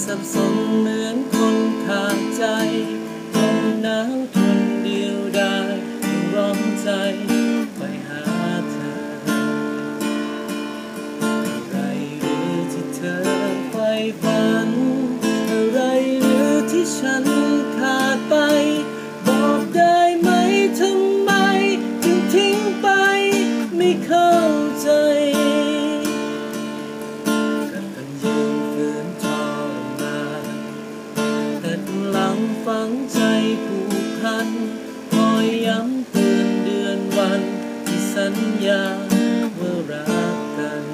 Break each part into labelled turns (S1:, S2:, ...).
S1: สับสนเหมือนคนขาดใจทนหนาวทนเดียวดายร้องใจไปหาเธออะไรหรือที่เธอไฟฝัน อะไรหรือที่ฉันขาดไป ฝังใจผูกพัน คอยย้ำเตือนเดือนวันที่สัญญาเมื่อรักกัน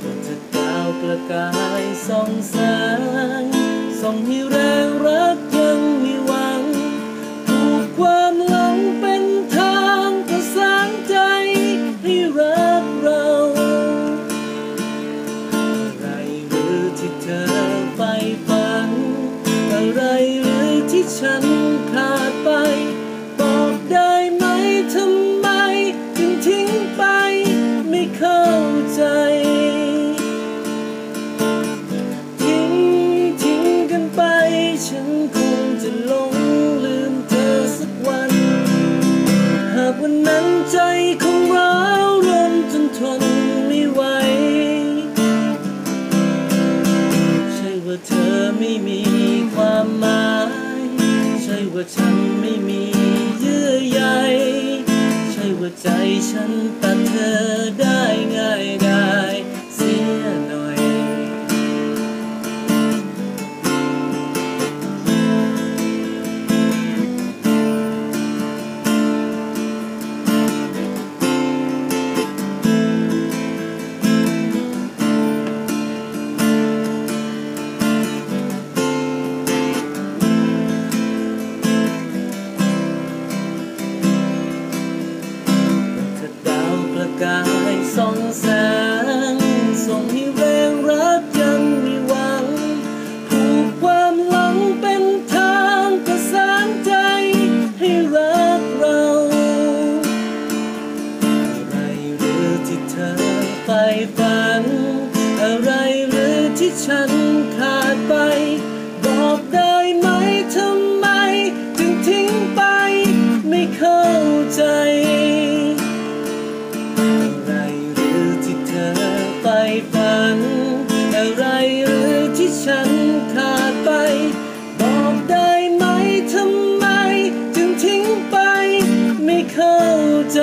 S1: บนจะดาวประกายส่องแสงส่องให้ร ฉัน ว่าฉันไม่มีเยื่อใย ใช่ว่าใจฉันตัดเธอ ฉันขาดไป บอกได้ไหมทำไม ถึงทิ้งไปไม่เข้าใจอะไรหรือที่เธอไปฝัน อะไรหรือที่ฉันขาดไป บอกได้ไหมทำไม ถึงทิ้งไปไม่เข้าใจ